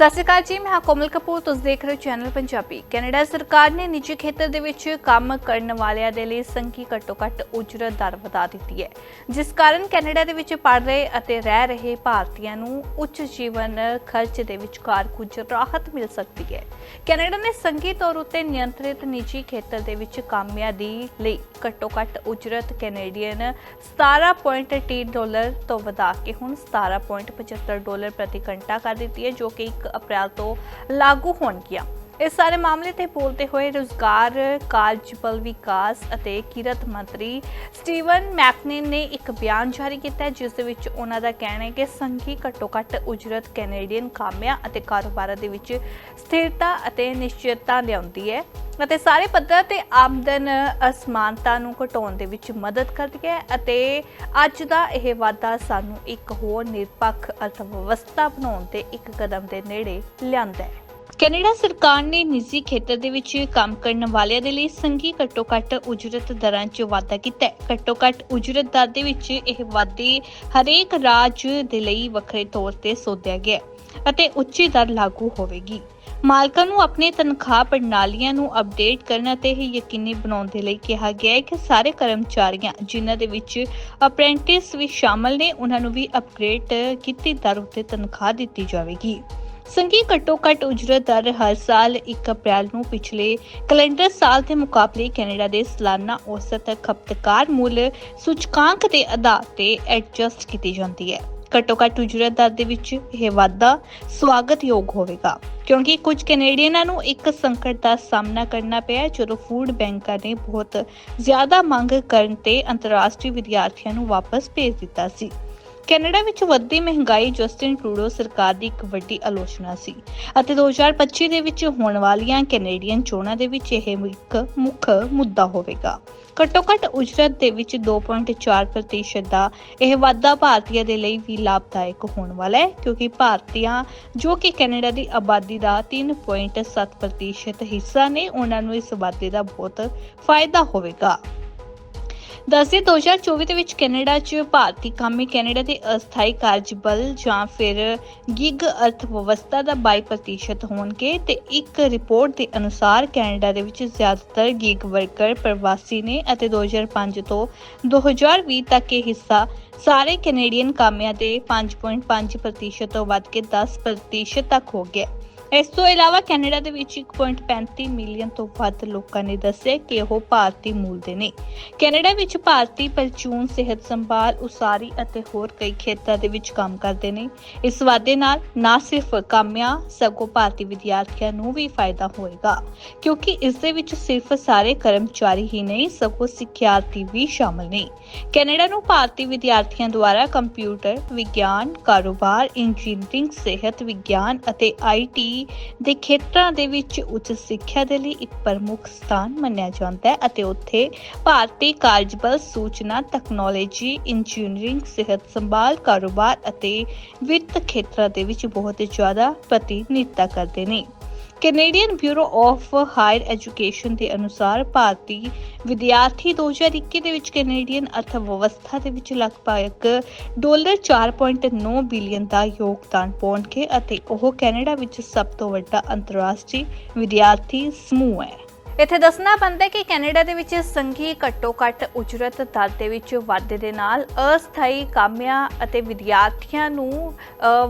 ਸਤਿ ਸ਼੍ਰੀ ਅਕਾਲ ਜੀ, ਮੈਂ ਹਾਂ ਕੋਮਲ ਕਪੂਰ, ਤੁਸੀਂ ਦੇਖ ਰਹੇ ਹੋ ਚੈਨਲ ਪੰਜਾਬੀ। ਕੈਨੇਡਾ ਸਰਕਾਰ ਨੇ ਨਿੱਜੀ ਖੇਤਰ ਦੇ ਵਿੱਚ ਕੰਮ ਕਰਨ ਵਾਲਿਆਂ ਦੇ ਲਈ ਸੰਖੀ ਘੱਟੋ ਘੱਟ ਉਜਰਤ ਦਰ ਵਧਾ ਦਿੱਤੀ ਹੈ। ਜਿਸ ਕਾਰਨ ਕੈਨੇਡਾ ਦੇ ਵਿੱਚ ਪੜ ਰਹੇ ਅਤੇ ਰਹਿ ਰਹੇ ਭਾਰਤੀਆਂ ਨੂੰ ਉੱਚ ਜੀਵਨ ਖਰਚ ਦੇ ਵਿਚਕਾਰ ਕੁਝ ਰਾਹਤ ਮਿਲ ਸਕਦੀ ਹੈ। ਕੈਨੇਡਾ ਨੇ ਸੰਘੀ ਤੌਰ ਉੱਤੇ ਨਿਯੰਤਰਿਤ ਨਿੱਜੀ ਖੇਤਰ ਦੇ ਵਿੱਚ ਕਾਮਿਆਂ ਦੀ ਲਈ ਘੱਟੋ ਘੱਟ ਉਜਰਤ ਕੈਨੇਡੀਅਨ 17.3 ਡਾਲਰ ਤੋਂ ਵਧਾ ਕੇ ਹੁਣ 17.75 ਡਾਲਰ ਪ੍ਰਤੀ ਘੰਟਾ ਕਰ ਦਿੱਤੀ ਹੈ, ਜੋ ਕਿ 1 ਅਪ੍ਰੈਲ ਤੋਂ ਲਾਗੂ ਹੋਣਗੀਆਂ। ਇਸ ਸਾਰੇ ਮਾਮਲੇ ਤੇ ਬੋਲਦੇ ਹੋਏ ਰੁਜ਼ਗਾਰ ਕਾਰਜਬਲ ਵਿਕਾਸ ਅਤੇ ਕਿਰਤ ਮੰਤਰੀ ਸਟੀਵਨ ਮੈਕਨੇਨ ਨੇ ਇੱਕ ਬਿਆਨ ਜਾਰੀ ਕੀਤਾ ਜਿਸ ਦੇ ਵਿੱਚ ਉਹਨਾਂ ਦਾ ਕਹਿਣਾ ਹੈ ਕਿ ਸੰਘੀ ਘੱਟੋ ਘੱਟ ਉਜਰਤ ਕੈਨੇਡੀਅਨ ਕਾਮਿਆਂ ਅਤੇ ਕਾਰੋਬਾਰਾਂ ਦੇ ਵਿੱਚ ਸਥਿਰਤਾ ਅਤੇ ਨਿਸ਼ਚਿਤਤਾ ਲਿਆਉਂਦੀ ਹੈ। ਅਤੇ ਸਾਰੇ ਪੱਧਰ ਤੇ ਆਮਦਨ ਅਸਮਾਨਤਾ ਨੂੰ ਘਟਾਉਣ ਦੇ ਵਿੱਚ ਮਦਦ ਕਰਦੀ ਹੈ ਅਤੇ ਅੱਜ ਦਾ ਇਹ ਵਾਅਦਾ ਸਾਨੂੰ ਇੱਕ ਹੋਰ ਨਿਰਪੱਖ ਅਰਥ ਵਿਵਸਥਾ ਬਣਾਉਣ ਦੇ ਇੱਕ ਕਦਮ ਦੇ ਨੇੜੇ ਲਿਆਂਦਾ ਹੈ। ਕੈਨੇਡਾ ਸਰਕਾਰ ਨੇ ਨਿੱਜੀ ਖੇਤਰ ਦੇ ਵਿੱਚ ਕੰਮ ਕਰਨ ਵਾਲਿਆਂ ਦੇ ਲਈ ਸੰਘੀ ਘੱਟੋ ਘੱਟ ਉਜਰਤ ਦਰਾਂ 'ਚ ਵਾਧਾ ਕੀਤਾ ਹੈ। ਘੱਟੋ ਘੱਟ ਉਜਰਤ ਦਰ ਦੇ ਵਿੱਚ ਇਹ ਵਾਧੇ ਹਰੇਕ ਰਾਜ ਦੇ ਲਈ ਵੱਖਰੇ ਤੌਰ ਤੇ ਸੋਧਿਆ ਗਿਆ ਹੈ ਅਤੇ ਉੱਚੀ ਦਰ ਲਾਗੂ ਹੋਵੇਗੀ। ਮਾਲਕਾਂ ਨੂੰ ਆਪਣੇ ਤਨਖਾਹ ਪ੍ਰਣਾਲੀਆਂ ਨੂੰ ਅਪਡੇਟ ਕਰਨ ਅਤੇ ਇਹ ਯਕੀਨੀ ਬਣਾਉਣ ਦੇ ਲਈ ਕਿਹਾ ਗਿਆ ਹੈ ਕਿ ਸਾਰੇ ਕਰਮਚਾਰੀਆਂ ਜਿਨ੍ਹਾਂ ਦੇ ਵਿੱਚ ਅਪ੍ਰੈਂਟਿਸ ਵੀ ਸ਼ਾਮਲ ਨੇ, ਉਹਨਾਂ ਨੂੰ ਵੀ ਅਪਗ੍ਰੇਡ ਕੀਤੀ ਦਰ ਉੱਤੇ ਤਨਖਾਹ ਦਿੱਤੀ ਜਾਵੇਗੀ। ਸੰਘੀ ਘੱਟੋ ਘੱਟ ਉਜਰਤ ਦਰ ਹਰ ਸਾਲ 1 ਅਪ੍ਰੈਲ ਨੂੰ ਪਿਛਲੇ ਕੈਲੰਡਰ ਸਾਲ ਦੇ ਮੁਕਾਬਲੇ ਕੈਨੇਡਾ ਦੇ ਸਾਲਾਨਾ ਔਸਤ ਖਪਤਕਾਰ ਮੁੱਲ ਸੂਚਕਾਂਕ ਦੇ ਆਧਾਰ ਤੇ ਐਡਜਸਟ ਕੀਤੀ ਜਾਂਦੀ ਹੈ। ਘੱਟੋ ਘੱਟ ਉਜਰਤ ਦਰ ਦੇ ਵਿੱਚ ਇਹ ਵਾਧਾ ਸਵਾਗਤਯੋਗ ਹੋਵੇਗਾ, ਕਿਉਂਕਿ ਕੁਝ ਕੈਨੇਡੀਅਨਾਂ ਨੂੰ ਇੱਕ ਸੰਕਟ ਦਾ ਸਾਹਮਣਾ ਕਰਨਾ ਪਿਆ ਜਦੋਂ ਫੂਡ ਬੈਂਕਾਂ ਨੇ ਬਹੁਤ ਜ਼ਿਆਦਾ ਮੰਗ ਕਰਨ ਤੇ ਅੰਤਰਰਾਸ਼ਟਰੀ ਵਿਦਿਆਰਥੀਆਂ ਨੂੰ ਵਾਪਸ ਭੇਜ ਦਿੱਤਾ ਸੀ। ਕੈਨੇਡਾ ਵਿੱਚ ਵੱਧਦੀ ਮਹਿੰਗਾਈ ਜਸਟਿਨ ਟਰੂਡੋ ਸਰਕਾਰ ਦੀ ਇੱਕ ਵੱਡੀ ਆਲੋਚਨਾ ਸੀ ਅਤੇ 2025 ਦੇ ਵਿੱਚ ਹੋਣ ਵਾਲੀਆਂ ਕੈਨੇਡੀਅਨ ਚੋਣਾਂ ਦੇ ਵਿੱਚ ਇਹ ਇੱਕ ਮੁੱਖ ਮੁੱਦਾ ਹੋਵੇਗਾ। ਘੱਟੋ ਘੱਟ ਉਜਰਤ ਦੇ ਵਿੱਚ 2.4% ਦਾ ਇਹ ਵਾਧਾ ਭਾਰਤੀਆਂ ਦੇ ਲਈ ਵੀ ਲਾਭਦਾਇਕ ਹੋਣ ਵਾਲਾ ਹੈ, ਕਿਉਂਕਿ ਭਾਰਤੀਆਂ ਜੋ ਕਿ ਕੈਨੇਡਾ ਦੀ ਆਬਾਦੀ ਦਾ 3.7% ਹਿੱਸਾ ਨੇ, ਉਹਨਾਂ ਨੂੰ ਇਸ ਵਾਧੇ ਦਾ ਬਹੁਤ ਫਾਇਦਾ ਹੋਵੇਗਾ। ਦੱਸਦੇ 2024 ਦੇ ਵਿੱਚ ਕੈਨੇਡਾ 'ਚ ਭਾਰਤੀ ਕਾਮੇ ਕੈਨੇਡਾ ਦੇ ਅਸਥਾਈ ਕਾਰਜਬਲ ਜਾਂ ਫਿਰ ਗਿਗ ਅਰਥ ਵਿਵਸਥਾ ਦਾ 22% ਹੋਣਗੇ ਤੇ ਇੱਕ ਰਿਪੋਰਟ ਦੇ ਅਨੁਸਾਰ ਕੈਨੇਡਾ ਦੇ ਵਿੱਚ ਜ਼ਿਆਦਾਤਰ ਗਿਗ ਵਰਕਰ ਪ੍ਰਵਾਸੀ ਨੇ ਅਤੇ 2005 ਤੋਂ 2020 ਤੱਕ ਇਹ ਹਿੱਸਾ ਸਾਰੇ ਕੈਨੇਡੀਅਨ ਕਾਮਿਆਂ ਦੇ 5.5% ਤੋਂ ਵੱਧ ਕੇ 10% ਤੱਕ ਹੋ ਗਿਆ। ਇਸ ਤੋਂ ਇਲਾਵਾ ਕੈਨੇਡਾ ਦੇ ਵਿੱਚ 1.35 ਮਿਲੀਅਨ ਤੋਂ ਵੱਧ ਲੋਕਾਂ ਨੇ ਦੱਸਿਆ ਕਿ ਉਹ ਭਾਰਤੀ ਮੂਲ ਦੇ ਨੇ। ਕੈਨੇਡਾ ਵਿੱਚ ਭਾਰਤੀ ਪਰਚੂਨ ਸਿਹਤ ਸੰਭਾਲ, ਉਸਾਰੀ ਅਤੇ ਹੋਰ ਕਈ ਖੇਤਰਾਂ ਦੇ ਵਿੱਚ ਕੰਮ ਕਰਦੇ ਨੇ। ਇਸ ਵਾਅਦੇ ਨਾਲ ਨਾ ਸਿਰਫ ਕਾਮਿਆਂ, ਸਗੋਂ ਭਾਰਤੀ ਵਿਦਿਆਰਥੀਆਂ ਨੂੰ ਵੀ ਫਾਇਦਾ ਹੋਏਗਾ, ਕਿਉਂਕਿ ਇਸ ਦੇ ਵਿੱਚ ਸਿਰਫ ਸਾਰੇ ਕਰਮਚਾਰੀ ਹੀ ਨਹੀਂ, ਸਗੋਂ ਸਿੱਖਿਆਰਥੀ ਵੀ ਸ਼ਾਮਲ ਨੇ। ਕੈਨੇਡਾ ਨੂੰ ਭਾਰਤੀ ਵਿਦਿਆਰਥੀਆਂ ਦੁਆਰਾ ਕੰਪਿਊਟਰ, ਵਿਗਿਆਨ, ਕਾਰੋਬਾਰ, ਇੰਜੀਨੀਅਰਿੰਗ, ਸਿਹਤ ਵਿਗਿਆਨ ਅਤੇ ਆਈਟੀ ਦੇ ਖੇਤਰਾਂ ਦੇ ਵਿੱਚ ਉੱਚ ਸਿੱਖਿਆ ਦੇ ਲਈ ਇੱਕ ਪ੍ਰਮੁੱਖ ਸਥਾਨ ਮੰਨਿਆ ਜਾਂਦਾ ਹੈ ਅਤੇ ਉੱਥੇ ਭਾਰਤੀ ਕਾਰਜਬਲ ਸੂਚਨਾ ਤਕਨਾਲੋਜੀ, ਇੰਜੀਨੀਅਰਿੰਗ, ਸਿਹਤ ਸੰਭਾਲ, ਕਾਰੋਬਾਰ ਅਤੇ ਵਿੱਤ ਖੇਤਰਾਂ ਦੇ ਵਿੱਚ ਬਹੁਤ ਜ਼ਿਆਦਾ ਪ੍ਰਤੀਨਿਧਤਾ ਕਰਦੇ ਨੇ। Canadian bureau of higher education ਦੇ ਅਨੁਸਾਰ ਭਾਰਤੀ ਵਿਦਿਆਰਥੀ 2021 ਦੇ ਵਿੱਚ ਕੈਨੇਡੀਅਨ ਅਰਥ ਵਿਵਸਥਾ ਦੇ ਵਿੱਚ ਲਗਭਗ ਡਾਲਰ 4.9 ਬਿਲੀਅਨ ਦਾ ਯੋਗਦਾਨ ਪਾਉਣਗੇ ਅਤੇ ਉਹ ਕੈਨੇਡਾ ਵਿੱਚ ਸਭ ਤੋਂ ਵੱਡਾ ਅੰਤਰਰਾਸ਼ਟਰੀ ਵਿਦਿਆਰਥੀ ਸਮੂਹ ਹੈ। ਇੱਥੇ ਦੱਸਣਾ ਪੈਂਦਾ ਕਿ ਕੈਨੇਡਾ ਦੇ ਵਿੱਚ ਸੰਘੀ ਘੱਟੋ ਘੱਟ ਉਜਰਤ ਦਰ ਦੇ ਵਿੱਚ ਵਾਧੇ ਦੇ ਨਾਲ ਅਸਥਾਈ ਕਾਮਿਆਂ ਅਤੇ ਵਿਦਿਆਰਥੀਆਂ ਨੂੰ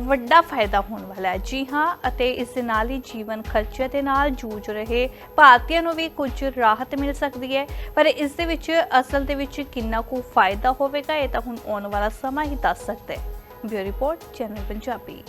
ਵੱਡਾ ਫਾਇਦਾ ਹੋਣ ਵਾਲਾ ਹੈ। ਜੀ ਹਾਂ, ਅਤੇ ਇਸ ਦੇ ਨਾਲ ਹੀ ਜੀਵਨ ਖਰਚੇ ਦੇ ਨਾਲ ਜੂਝ ਰਹੇ ਭਾਰਤੀਆਂ ਨੂੰ ਵੀ ਕੁਝ ਰਾਹਤ ਮਿਲ ਸਕਦੀ ਹੈ। ਪਰ ਇਸ ਦੇ ਵਿੱਚ, ਅਸਲ ਦੇ ਵਿੱਚ ਕਿੰਨਾ ਕੁ ਫਾਇਦਾ ਹੋਵੇਗਾ, ਇਹ ਤਾਂ ਹੁਣ ਆਉਣ ਵਾਲਾ ਸਮਾਂ ਹੀ ਦੱਸ ਸਕਦਾ ਹੈ। Bureau report, channel Punjabi.